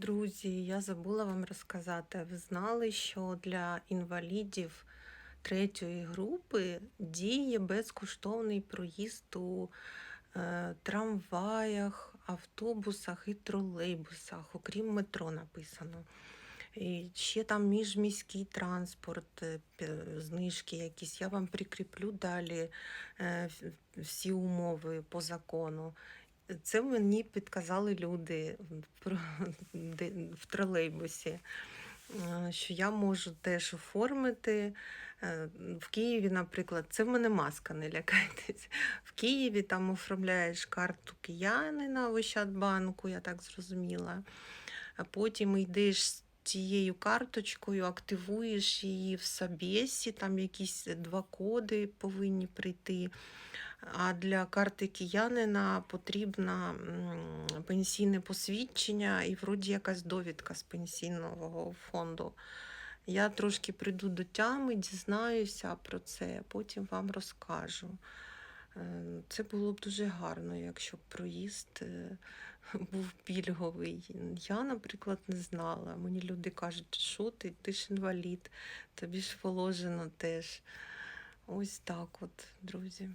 Друзі, я забула вам розказати. Ви знали, що для інвалідів третьої групи діє безкоштовний проїзд у е, трамваях, автобусах і тролейбусах, окрім метро написано. І ще там міжміський транспорт, е, знижки якісь. Я вам прикріплю далі е, всі умови по закону. Це мені підказали люди в тролейбусі, е, що я можу теж оформити. Е, В Києві, наприклад, це в мене маска, не лякайтесь. В Києві там оформляєш карту киянина в Ощадбанку, я так зрозуміла. А потім йдеш з цією карточкою, активуєш її в Собєсі, там якісь два коди повинні прийти. А для карти киянина потрібно пенсійне посвідчення і вроді якась довідка з пенсійного фонду. Я трошки прийду до тями, дізнаюся про це, потім вам розкажу. Е, Це було б дуже гарно, якщо б проїзд е, був пільговий. Я, наприклад, не знала. Мені люди кажуть, що ти, ти ж інвалід, тобі ж положено теж. Ось так от, друзі.